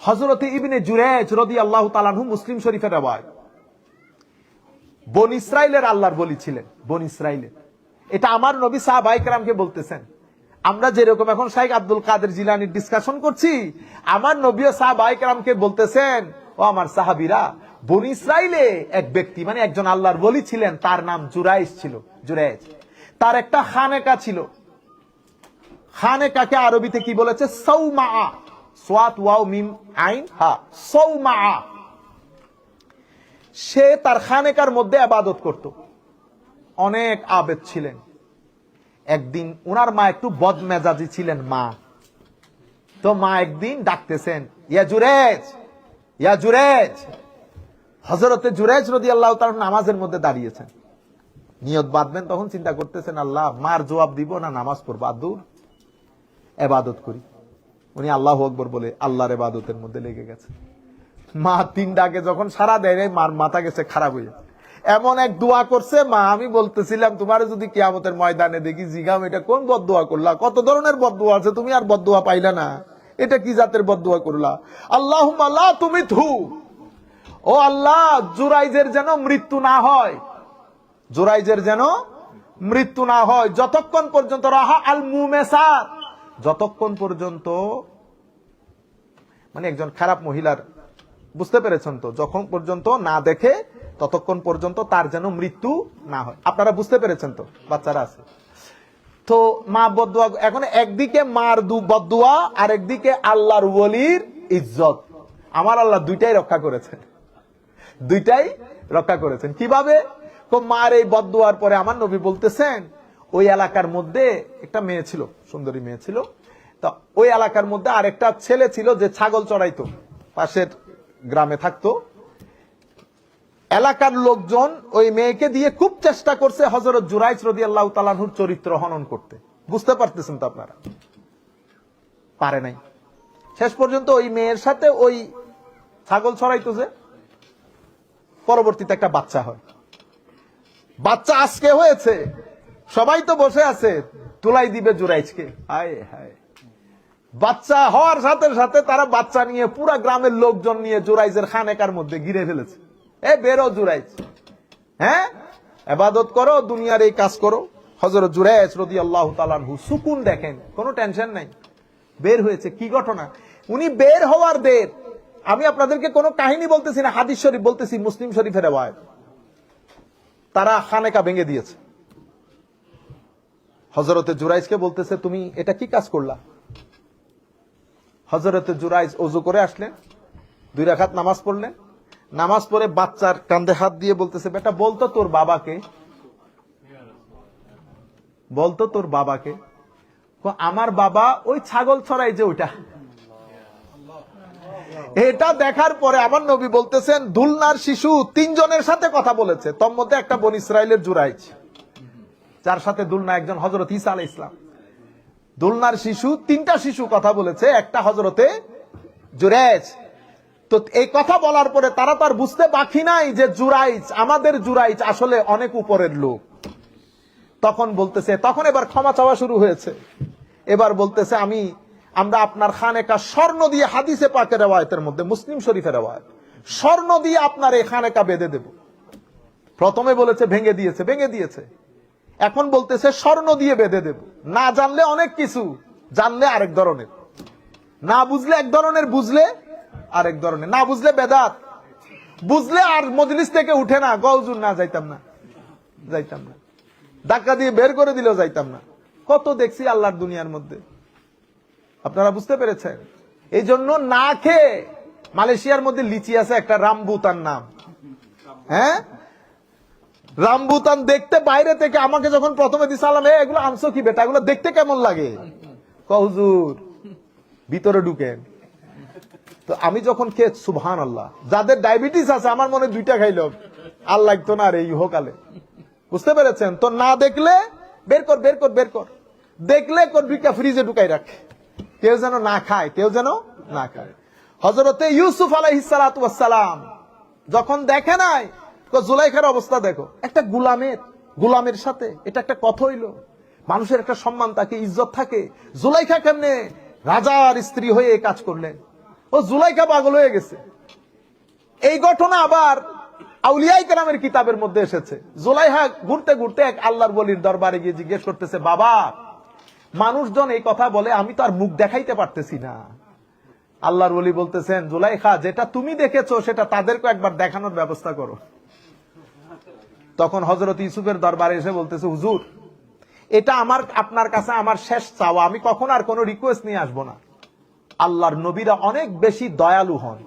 হজরতে ইবনে জুরেজ রদি আল্লাহ তালানহু মুসলিম শরীফের রেওয়ায় বন ইসরায়েলের আল্লাহর বলি ছিলেন, বন ইসরায়েলের এটা আমার নবী সাহাবাইকরামকে বলতেছেন। আমরা যেরকম এখন শাইখ আব্দুল কাদের জিলানির ডিসকাশন করছি, আমার নবীও সাহাবাইকরামকে বলতেছেন, ও আমার সাহাবিরা, বন ইসরায়েলে এক ব্যক্তি মানে একজন আল্লাহর বলি ছিলেন, তার নাম জুরাইস ছিল জুরাইজ তার একটা খানেকা ছিল। খানেকাকে আরবিতে কি বলেছে? সৌমা সোয়াত ওয়াও মিম আইন, হা সে তার খানেকার মধ্যে আবাদত করত। অনেক আবেদ ছিলেন। একদিন ওনার মা একটু বদমেজাজি ছিলেন মা। তো মা একদিন ডাকতেছেন, ইয়া জুরেজ ইয়া জুরেজ। হজরতে জুরেজ রদি আল্লাহ তার নামাজের মধ্যে দাঁড়িয়েছেন। নিয়ত বাঁধবেন, তখন চিন্তা করতেছেন, আল্লাহ, মার জবাব দিব না, নামাজ পড়ব আদুর এবাদত করি। উনি আল্লাহ আকবর বলে আল্লাহর এবাদতের মধ্যে লেগে গেছে। মা তিন ডাকে যখন সারা দেয় মার মাথা গেছে খারাপ হয়ে এমন এক দোয়া করছে, মা, আমি বলতেছিলাম, তোমার যদি কিয়ামতের ময়দানে দেখি, জিগাম, এটা কোন বদুয়া করলা? কত ধরনের বদুয়া আছে, তুমি আর বদুয়া পাইলা না। এটা কি জাতের বদুয়া করলা? আল্লাহ আল্লাহ তুমি থু ও আল্লাহ, জুরাইজের যেন মৃত্যু না হয়। জুরাইজের যেন মৃত্যু না হয়। যতক্ষণ পর্যন্ত রাহা আল মুমেসার যতক্ষণ পর্যন্ত মানে একজন খারাপ মহিলার। বুঝতে পেরেছেন তো? যখন পর্যন্ত না দেখে, ততক্ষণ পর্যন্ত তার যেন মৃত্যু না হয়। আপনারা বুঝতে পেরেছেন তো? বাচ্চারা আছে। তো মা বদুয়া, এখন একদিকে মার দু বদুয়া আর একদিকে আল্লাহর ওলির ইজ্জত। আমার আল্লাহ দুইটাই রক্ষা করেছেন। দুইটাই রক্ষা করেছেন। কীভাবে? মার এই বদুয়ার পরে আমার নবী বলতেছেন, ওই এলাকার মধ্যে একটা মেয়ে ছিল, সুন্দরী মেয়ে ছিল তো ওই এলাকার মধ্যে আরেকটা ছেলে ছিল যে ছাগল চড়াইতো, পাশের গ্রামে থাকতো। এলাকার লোকজন ওই মেয়েকে দিয়ে খুব চেষ্টা করছে হজরত জুরাইজ রদি আল্লাহ তালাহুর চরিত্র হনন করতে। বুঝতে পারতেছেন তো আপনারা? পারে নাই। শেষ পর্যন্ত ওই মেয়ের সাথে ওই ছাগল ছড়াইতো যে, পরবর্তীতে একটা বাচ্চা হয়। বাচ্চা আজকে হয়েছে, সবাই তো বসে আছে, তুলাই দিবে জুরাইজকে হায় হায়। বাচ্চা হওয়ার সাথে সাথে তারা বাচ্চা নিয়ে পুরা গ্রামের লোকজন নিয়ে জুরাইজের খানেকার মধ্যে ঘিরে ফেলেছে। এ, বেরো জুরাইজ। হ্যাঁ? এবাদত করো, দুনিয়ার এই কাজ করো। হজরত জুরাইজ রদি আল্লাহ তালানহু সুকুন দেখেন, কোনো টেনশন নাই। বের হয়েছে, কি ঘটনা? উনি বের হওয়ার দের। আমি আপনাদেরকে কোনো কাহিনী বলতেছি না, হাদিস শরীফ বলতেছি, মুসলিম শরীফের তারা খানেকা ভেঙে দিয়েছে। হজরতে জুরাইজকে বলতেছে, তুমি এটা কি কাজ করলা? হজরতে জুরাইজ অজু করে আসলেন, দুই রাখাত নামাজ পড়লেন। নামাজ পড়ে বাচ্চার কান্দে হাত দিয়ে বলতেছে, বেটা, বলতো তোর বাবাকে। বলতো তোর বাবাকে। আমার বাবা ওই ছাগল ছড়াই যে ওইটা। এটা দেখার পরে আমার নবী বলতেছেন, দুলনার শিশু তিনজনের সাথে কথা বলেছে। তোর মধ্যে একটা বন ইসরায়েলের জুরাইজ, যার সাথে দুলনা একজন হজরত ইসা আলাই ইসলাম দুলনার শিশু, তিনটা শিশু কথা বলেছে, একটা হজরতে জুরাইজ। তো এই কথা বলার পরে তারা তার বুঝতে বাকি নাই যে জুরাইজ, আমাদের জুরাইজ আসলে অনেক উপরের লোক। তখন বলতেছে, তখন এবার ক্ষমা চাওয়া শুরু হয়েছে। এবার বলতেছে, আমি, আমরা আপনার খান খানেকা স্বর্ণ দিয়ে হাদিসে পাকে রেওয়ায়তের মধ্যে, মুসলিম শরীফের রেওয়ায়ত, স্বর্ণ দিয়ে আপনার এই খানেকা বেঁধে দেব। প্রথমে বলেছে, ভেঙে দিয়েছে ভেঙে দিয়েছে। এখন বলতেছে স্বর্ণ দিয়ে বেঁধে দেব। না জানলে অনেক কিছু, জানলে আরেক ধরনের। না বুঝলে এক ধরনের, বুঝলে আরেক ধরনের। না বুঝলে বেদাত, বুঝলে আর মজলিস থেকে উঠে না গৌজুর না, যাইতাম না যাইতাম না। ধাক্কা দিয়ে বের করে দিলেও যাইতাম না। কত দেখছি আল্লাহর দুনিয়ার মধ্যে। আপনারা বুঝতে পেরেছেন? এই জন্য না খেয়ে মালয়েশিয়ার মধ্যে লিচি আছে, একটা রামবুতান নাম। হ্যাঁ? রামবুতান দেখতে বাইরে থেকে আমাকে যখন প্রথমে দিছে আলাম এগুলো আনছো কি বেটা? এগুলো দেখতে কেমন লাগে? কহুজুর ভিতরে ঢুকেন। তো আমি যখন খেয়ে সুবহান আল্লাহ যাদের ডায়াবেটিস আছে, আমার মনে দুইটা খাইল। আর লাগতো না রে ইহকালে। বুঝতে পেরেছেন? তো না দেখলে, বের কর বের কর বের কর। দেখলে কর ফ্রিজে ঢুকাই রাখ। কেউ যেন না খায়, কেউ যেন না খায়। হজরতে ইউসুফ আলাইহিসালাম যখন দেখে নাই জুলাইখার অবস্থা দেখো। একটা গুলামের গুলামের সাথে এটা একটা কথা হইল। মানুষের একটা সম্মান থাকে, ইজ্জত থাকে। জুলাইখা কেমনে রাজার স্ত্রী হয়ে কাজ করলেন? ও জুলাইকা পাগল হয়ে গেছে। এই ঘটনা আবার আউলিয়াই কেরামের কিতাবের মধ্যে এসেছে। জুলাইহা ঘুরতে ঘুরতে এক আল্লাহর বলির দরবারে গিয়ে জিজ্ঞেস করতেছে, বাবা, মানুষজন এই কথা বলে, আমি তো আর মুখ দেখাইতে পারতেছি না। আল্লাহর বলি বলতেছেন, জুলাইখা, যেটা তুমি দেখেছ, সেটা তাদেরকে একবার দেখানোর ব্যবস্থা করো। তখন হজরত ইউসুফের দরবারে এসে বলতেছে, হুজুর, এটা আমার, আপনার কাছে আমার শেষ চাওয়া। আমি কখন আর কোনো রিকোয়েস্ট নিয়ে আসব না। আল্লাহর নবীরা অনেক বেশি দয়ালু হন।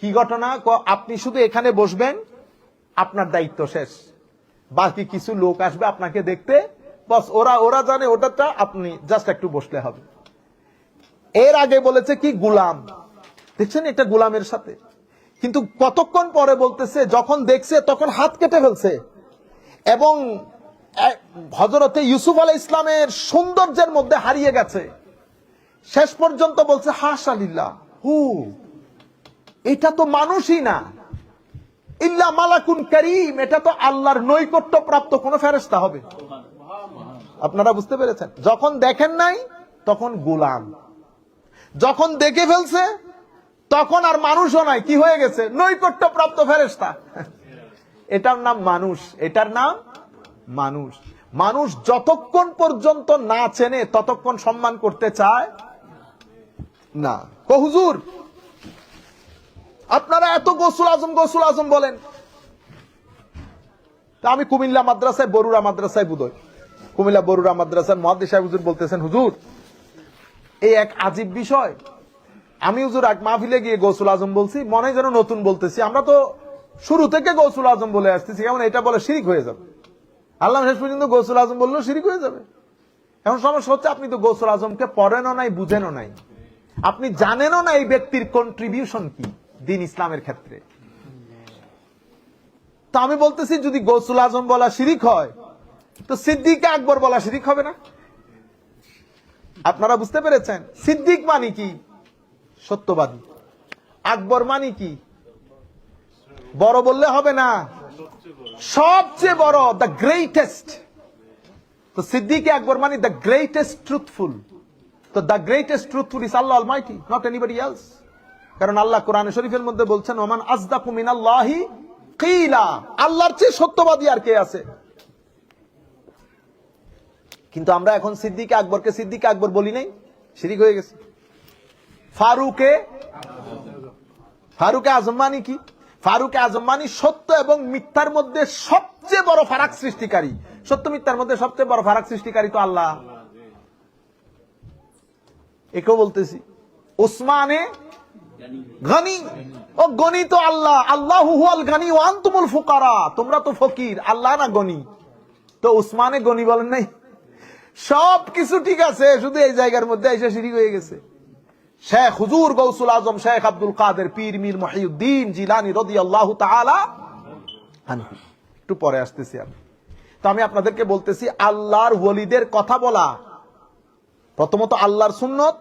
কি ঘটনা? আপনি শুধু এখানে বসবেন, আপনার দায়িত্ব শেষ। বাকি কিছু লোক আসবে আপনাকে দেখতে। বস, ওরা ওরা জানে ওটাটা আপনি জাস্ট একটু বসলে হবে। এর আগে বলেছে কি, গুলাম। দেখছেন এটা গুলামের সাথে? কিন্তু কতক্ষণ পরে বলতেছে, যখন দেখছে, তখন হাত কেটে ফেলছে। এবং হজরতে ইউসুফ আলাই ইসলামের সৌন্দর্যের মধ্যে হারিয়ে গেছে। শেষ পর্যন্ত বলছে, হাস আলিল্লাহ হু, এটা তো মানুষই না। ইল্লা মালাকুন করিম, এটা তো আল্লাহর নৈকট্য প্রাপ্ত কোন ফেরেস্তা হবে। আপনারা বুঝতে পেরেছেন? যখন দেখেন নাই, তখন গোলাম। যখন দেখে ফেলছে তখন আর মানুষও নাই, কি হয়ে গেছে? নৈকট্য প্রাপ্ত ফেরেস্তা এটার নাম মানুষ, এটার নাম মানুষ। মানুষ যতক্ষণ পর্যন্ত না চেনে, ততক্ষণ সম্মান করতে চায় না। তো হুজুর, আপনারা এত গোসুল আজম গোসুল আজম বলেন। তা আমি কুমিল্লা মাদ্রাসায়, বরুড়া মাদ্রাসায় বুধই কুমিল্লা বরুড়া মাদ্রাসার মহাদি সাহেব হুজুর বলতেছেন, হুজুর, এই এক আজীব বিষয়। আমি হুজুর এক মাহফিলে গিয়ে গৌসুল আজম বলছি, মনে যেন নতুন বলতেছি। আমরা তো শুরু থেকে গৌসুল আজম বলে আসতেছি কেমন এটা বলে শিরিক হয়ে যাবে। আল্লাহ শেষ পর্যন্ত গৌসুল আজম বললেও শিরিক হয়ে যাবে। এখন সমস্যা হচ্ছে, আপনি তো গৌসুল আজমকে পড়েনও নাই, বুঝেনও নাই। আপনি জানেনও না এই ব্যক্তির কন্ট্রিবিউশন কি দিন ইসলামের ক্ষেত্রে। তো আমি বলতেছি, যদি গৌসুল আজম বলা শিরিক হয়, তো সিদ্দিক আকবর বলা শিরিক হবে না? আপনারা বুঝতে পেরেছেন? সিদ্দিক মানে কি? সত্যবাদী। আকবর মানে কি? বড় বললে হবে না। সবচেয়ে বড় দ্য গ্রেটেস্ট তো সিদ্দিক আকবর মানে দ্য গ্রেটেস্ট ট্রুথফুল তো the greatest truthful is Allah almighty not anybody else কারণ আল্লাহ কোরআন শরীফের মধ্যে বলছেন, ওমান আজদাকু মিনাল্লাহি কিলা। আল্লাহর চেয়ে সত্যবাদী আর কে আছে? কিন্তু আমরা এখন সিদ্দিক আকবরকে সিদ্দিক আকবর বলি নাই, শিরিক হয়ে গেছে। ফারুকে ফারুকে আজম মানে কি? ফারুকে আজম মানে সত্য এবং মিথ্যার মধ্যে সবচেয়ে বড় ফারাক সৃষ্টিকারী। সত্য, মিথ্যার মধ্যে সবচেয়ে বড় ফারাক সৃষ্টিকারী তো আল্লাহ। একেও বলতেছি ওসমানে গনি ও গনি তো আল্লাহ। আল্লাহ হুয়াল গনি ওয়ান তুমুল ফুকারা। তোমরা তো ফকির, আল্লাহ না গনি। তো উসমানে গনি বলেন নাই? সব কিছু ঠিক আছে, শুধু এই জায়গার মধ্যে এসে সিঁড়ি হয়ে গেছে। শেখ, হুজুর গৌসুল আজম, শেখ আব্দুল কাদের, পীর মীর মহিউদ্দিন জিলানি রদি আল্লাহ একটু পরে আসতেছি আমি। তো আমি আপনাদেরকে বলতেছি, আল্লাহর ওলিদের কথা বলা, প্রথমত আল্লাহর সুন্নত,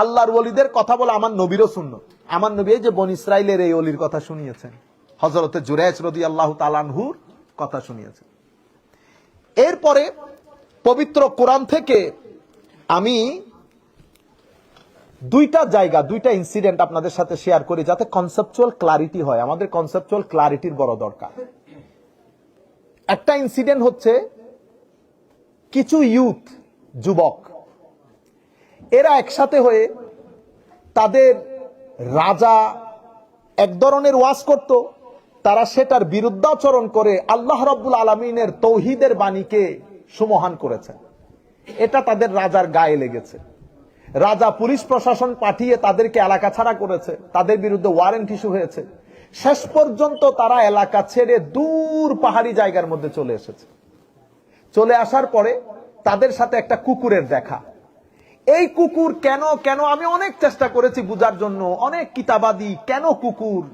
আল্লাহর ওলিদের কথা বলা আমার নবীরও সুন্নত। আমার নবী যে বন ইসরাইলের এই অলির কথা শুনিয়েছেন হজরতে জুরেজ রদি আল্লাহ তালানহুর কথা শুনিয়েছেন। এরপরে পবিত্র কোরআন থেকে আমি দুইটা জায়গা, দুইটা ইনসিডেন্ট আপনাদের সাথে শেয়ার করি যাতে কনসেপচুয়াল ক্লারিটি হয়। আমাদের কনসেপচুয়াল ক্লারিটির বড় দরকার। একটা ইনসিডেন্ট হচ্ছে কিছু ইউথ যুবক, এরা একসাথে হয়ে তাদের রাজা এক ধরনের ওয়াজ করত। তারা সেটার বিরুদ্ধাচরণ করে আল্লাহ রব্বুল আলমিনের তৌহিদের বাণীকে সুমহান করেছে এটা তাদের রাজার গায়ে লেগেছে। রাজা পুলিশ প্রশাসন পাঠিয়ে তাদেরকে এলাকা ছাড়া করেছে। তাদের বিরুদ্ধে ওয়ারেন্ট ইস্যু হয়েছে। শেষ পর্যন্ত তারা এলাকা ছেড়ে দূর পাহাড়ি জায়গার মধ্যে চলে এসেছে। চলে আসার পরে তাদের সাথে একটা কুকুরের দেখা। এই কুকুর কেন কেন আমি অনেক চেষ্টা করেছি বুঝার জন্য, অনেক কিতাবাদি, কেন কুকুর?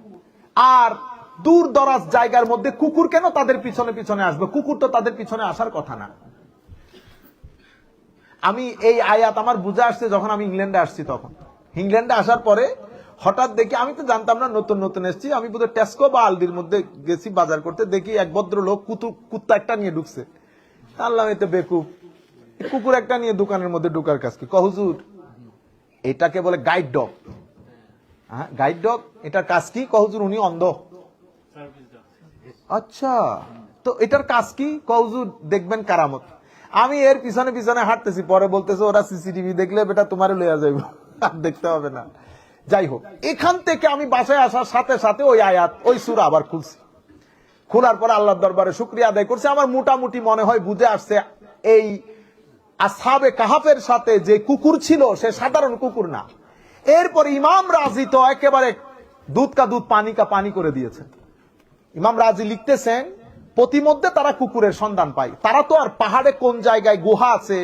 আর দূর দরাজ জায়গার মধ্যে কুকুর কেন তাদের পিছনে পিছনে আসবে? কুকুর তো তাদের পিছনে আসার কথা না। আমি এই আয়াত আমার বুঝে আসছে যখন আমি ইংল্যান্ডে আসছি তখন। ইংল্যান্ডে আসার পরে হঠাৎ দেখি আমি তো জানতাম না নতুন নতুন এসেছি আমি বোধহয় টেস্কো বা আলদির মধ্যে গেছি বাজার করতে দেখি এক ভদ্র লোক কুতু কুত্তা একটা নিয়ে ঢুকছে। আল্লাহ এতে বেকুব। কুকুর একটা নিয়ে দোকানের মধ্যে ঢুকার কাজ কি? কহুজুর এটাকে বলে গাইড ডগ। হ্যাঁ গাইড ডগ এটার কাজ কি? কহজুর উনি অন্ধ। আচ্ছা তো এটার কাজ কি? কহজুর দেখবেন কারামত। আমি এর পিছনে পিছনে হাঁটতেছি, পরে বলতেছে, ওরা সিসিটিভি দেখলে বেটা তোমার লইয়া যাইব। আর দেখতে হবে না। যাই হোক, এখান থেকে আমি বাসায় আসার সাথে সাথে ওই আয়াত, ওই সুরা আবার খুলছি। খোলার পরে আল্লাহর দরবারে শুক্রিয়া আদায় করছে। আমার মোটামুটি মনে হয় বুঝে আসছে, এই আসাবে কাহাফের সাথে যে কুকুর ছিল, সে সাধারণ কুকুর না। এরপর ইমাম রাজি তো একেবারে দুধ কা দুধ, পানি কা পানি করে দিয়েছে ইমাম রাজি লিখতেছেন প্রতিমধ্যে তারা কুকুরের সন্ধান পায়। তারা তো আর পাহাড়ে কোন জায়গায় গুহা আছে?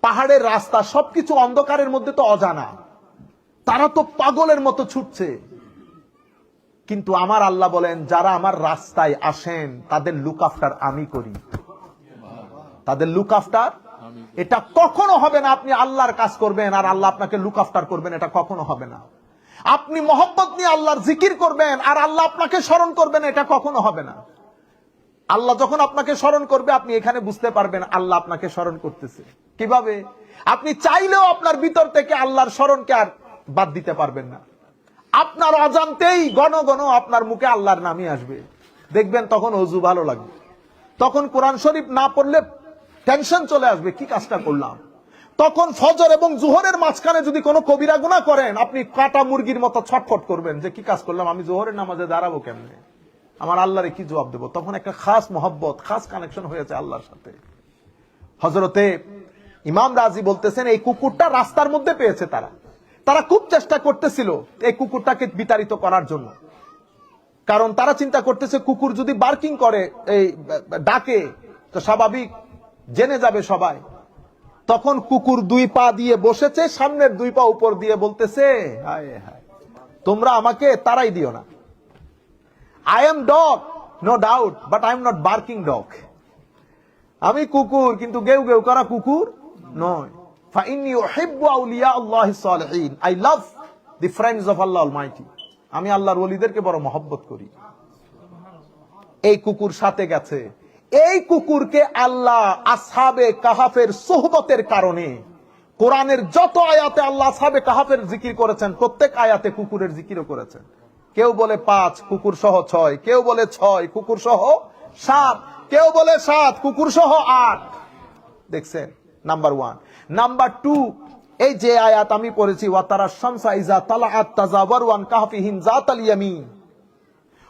পাহাড়ের রাস্তা সবকিছু অন্ধকারের মধ্যে তো অজানা। তারা তো পাগলের মতো ছুটছে। কিন্তু আমার আল্লাহ বলেন, যারা আমার রাস্তায় আসেন, তাদের লুক আফটার আমি করি। তাদের লুক আফটার এটা কখনো হবে না আপনি আল্লাহর কাজ করবেন আর আল্লাহ আপনাকে লুক আফটার করবেন, এটা কখনো হবে না। আপনি মোহব্বত নিয়ে আল্লাহর জিকির করবেন আর আল্লাহ আপনাকে স্মরণ করবেন, এটা কখনো হবে না। আল্লাহ যখন আপনাকে স্মরণ করবে, আপনি এখানে বুঝতে পারবেন আল্লাহ আপনাকে স্মরণ করতেছে। কীভাবে? আপনি চাইলেও আপনার ভিতর থেকে আল্লাহর স্মরণকে আর বাদ দিতে পারবেন না। আপনার অজান্তেই গণ গণ আপনার মুখে আল্লাহর নামই আসবে। দেখবেন তখন অজু ভালো লাগবে। তখন কোরআন শরীফ না পড়লে টেনশন চলে আসবে, কি কাজটা করলাম? তখন ফজর এবং জোহরের মাঝখানে যদি কোনো কবিরা গুণা করেন, আপনি কাটা মুরগির মতো ছটফট করবেন যে, কি কাজ করলাম? আমি জোহরের নামাজে দাঁড়াবো কেমনে? আমার আল্লাহরে কি জবাব দেব? তখন একটা খাস মহব্বত, খাস কানেকশন হয়েছে আল্লাহর সাথে। হজরতে ইমাম রাজি বলতেছেন, এই কুকুরটা রাস্তার মধ্যে পেয়েছে তারা। তারা খুব চেষ্টা করতেছিল এই কুকুরটাকে বিতাড়িত করার জন্য। কারণ তারা চিন্তা করতেছে, কুকুর যদি বার্কিং করে, এই ডাকে, তো স্বাভাবিক জেনে যাবে সবাই। তখন কুকুর দুই পা দিয়ে বসেছে, সামনের দুই পা উপর দিয়ে বলতেছে, হায় হায়, তোমরা আমাকে তারাই দিও না। I am dog no doubt but I am not barking dog আমি কুকুর, কিন্তু গেউ গেউ করা কুকুর নয়। আমি আল্লাহর ওলিদেরকে বড় মহব্বত করি। এই কুকুর সাথে গেছে। এই কুকুরকে আল্লাহ আসহাবে কাহাফের সোহবতের কারণে কোরআনের যত আয়াতে আল্লাহ আসহাবে কাহাফের জিকির করেছেন, প্রত্যেক আয়াতে কুকুরের জিকিরও করেছেন। কেউ বলে পাঁচ, কুকুর সহ ছয়। কেউ বলে ছয়, কুকুর সহ সাত। কেউ বলে সাত, কুকুর সহ আট। দেখছেন? নাম্বার ওয়ান নাম্বার টু এই যে আয়াত আমি পড়েছি ওয়াতারা শামসা ইজা তালাআত তাজাওয়ার ওয়ান কাহফিহিম জাতাল ইয়ামিন।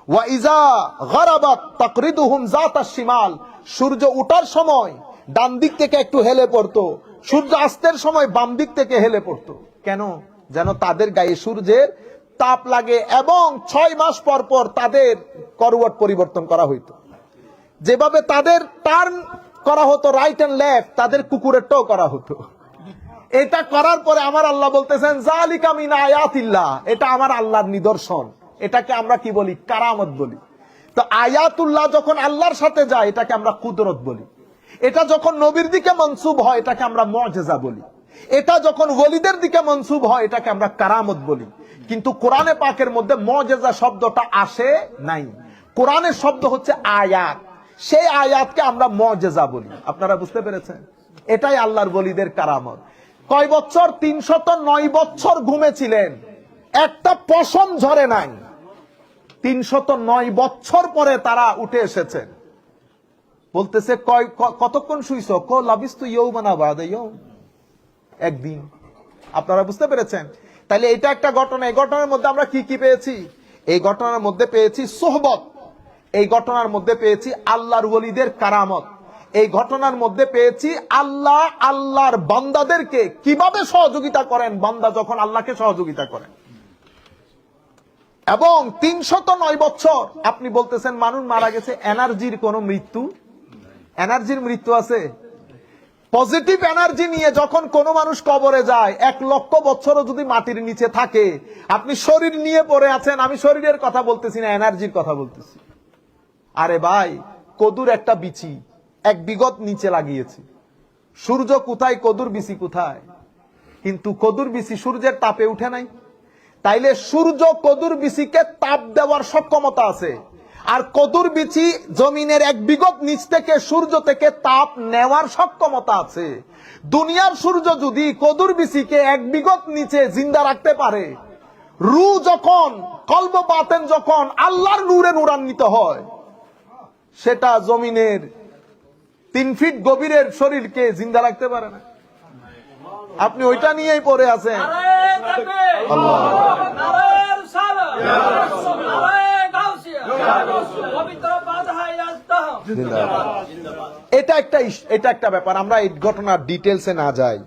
ওয়া ইজা গারাবাত তাকরিদুহুম জাতাশ শিমাল। সূর্য ওঠার সময় ডান দিক থেকে একটু হেলে পড়তো। সূর্য অস্তের সময় বাম দিক থেকে হেলে পড়তো। কেন? যেন তাদের গায়ে সূর্যের তাপ লাগে এবং ছয় মাস পর পর তাদের করওয়াট পরিবর্তন করা হইতো। যেভাবে তাদের টার্ন করা হতো রাইট এন্ড লেফট তাদের কুকুরেরটাও করা হতো। এটা করার পরে আমার আল্লাহ বলতেছেন জালিকামিন আয়াতিল্লাহ। এটা আমার আল্লাহর নিদর্শন। এটাকে আমরা কি বলি? কারামত বলি। তো আয়াতুল্লাহ যখন আল্লাহর সাথে যায়, এটাকে আমরা কুদরত বলি। এটা যখন নবীর দিকে মনসুব হয়, এটাকে আমরা মজেজা বলি। এটা যখন ওলিদের দিকে মনসুব হয়, এটাকে আমরা কারামত বলি। কিন্তু কোরআনে পাকের মধ্যে মজেজা শব্দটা আসে নাই। কোরআনের শব্দ হচ্ছে আয়াত। সেই আয়াতকে আমরা মজেজা বলি। আপনারা বুঝতে পেরেছেন? এটাই আল্লাহর বলিদের কারামত। কয় বছর? তিনশত নয় বছর ঘুমেছিলেন। একটা পশম ঝরে নাই। তিনশত নয় বছর পরে তারা উঠে এসেছেন বলতেছে, কয় কতক্ষণ শুইছ? ক লাভিস তো ইউ বানাবাদ একদিন। আপনারা বুঝতে পেরেছেন? তাহলে এটা একটা ঘটনা। এই ঘটনার মধ্যে আমরা কি কি পেয়েছি? এই ঘটনার মধ্যে পেয়েছি সোহবত। এই ঘটনার মধ্যে পেয়েছি আল্লাহর ওলিদের কারামত। এই ঘটনার মধ্যে পেয়েছি আল্লাহ আল্লাহর বান্দাদেরকে কীভাবে সহযোগিতা করেন? বান্দা যখন আল্লাহকে সহযোগিতা করেন এবং তিনশত নয় বছর, আপনি বলতেছেন, মানুষ মারা গেছে, এনার্জির কোন মৃত্যু? এনার্জির মৃত্যু আছে? পজিটিভ এনার্জি নিয়ে যখন কোনো মানুষ কবরে যায়, এক লক্ষ বছরও যদি মাটির নিচে থাকে, আপনি শরীর নিয়ে পড়ে আছেন, আমি শরীরের কথা বলতেছি না, এনার্জির কথা বলতেছি। আরে ভাই, কদুর একটা বিচি, এক বিগত নিচে লাগিয়েছি। সূর্য কোথায়, কদুর বিচি কোথায়? কিন্তু কদুর বিচি সূর্যের তাপে উঠে নাই। তাইলে সূর্য কদুর বিচিকে তাপ দেওয়ার সক্ষমতা আছে। আর কদুর বিচি জমিনের এক বিগত নিচ থেকে সূর্য থেকে তাপ নেওয়ার সক্ষমতা আছে। দুনিয়ার সূর্য যদি কদুর বিচিকে এক বিগত নিচে জিন্দা রাখতে পারে রু যখন কল্প বাতেন যখন আল্লাহর নূরে নূরান্বিত হয় সেটা জমিনের তিন ফিট গভীরের শরীরকে জিন্দা রাখতে পারে না। আপনি ওইটা নিয়েই পড়ে আছেন। নারায়ে এটা একটা এটা একটা ব্যাপার। আমরা এই ঘটনার ডিটেলসে না যাই।